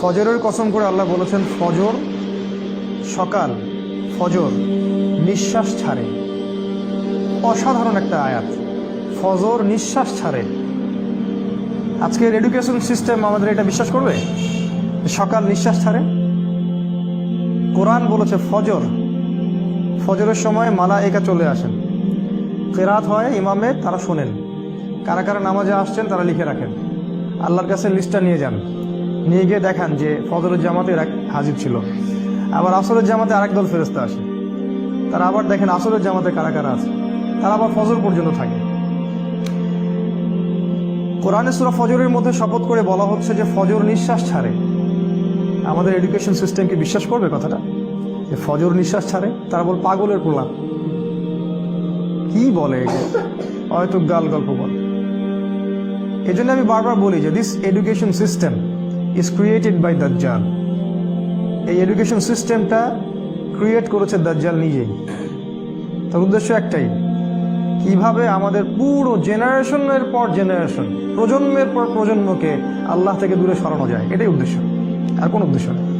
ফজরের কসম করে আল্লাহ বলেছেন, ফজর সকাল, ফজর নিঃশ্বাস ছাড়ে। অসাধারণ একটা আয়াত। ফজর নিঃশ্বাস ছাড়ে। আজকের এডুকেশন সিস্টেম আমাদের এটা বিশ্বাস করবে? সকাল নিঃশ্বাস ছাড়ে। কোরআন বলেছে, ফজর। ফজরের সময় মালা একা চলে আসেন। ফেরাত হয় ইমামে, তারা শোনেন। কারা কারা নামাজে আসছেন, তারা লিখে রাখেন। আল্লাহর কাছে লিস্টটা নিয়ে যান। নিয়ে গিয়ে দেখান যে ফজরের জামাতে এরা হাজির ছিল। আবার আসরের জামাতে আরেক দল ফেরস্তা আসে। তারা আবার দেখেন আসরের জামাতে কারা কারা আছে। তারা আবার ফজর পর্যন্ত থাকে। কোরআনে সুরা ফজরের মধ্যে শপথ করে বলা হচ্ছে যে ফজর নিঃশ্বাস ছাড়ে। আমাদের এডুকেশন সিস্টেম কি বিশ্বাস করবে কথাটা? যে ফজর নিঃশ্বাস ছাড়ে, তারা বল পাগলের প্রলাপ কি বলে হয়তো গাল গল্প বলে। এই আমি বারবার বলি যে this education system is created by দাজ্জাল এই এডুকেশন সিস্টেমটা ক্রিয়েট করেছে দাজ্জাল নিজেই। তার উদ্দেশ্য একটাই, কীভাবে আমাদের পুরো জেনারেশনের পর জেনারেশন প্রজন্মের পর প্রজন্মকে আল্লাহ থেকে দূরে সরানো যায়, এটাই উদ্দেশ্য। আর কোন উদ্দেশ্য নেই।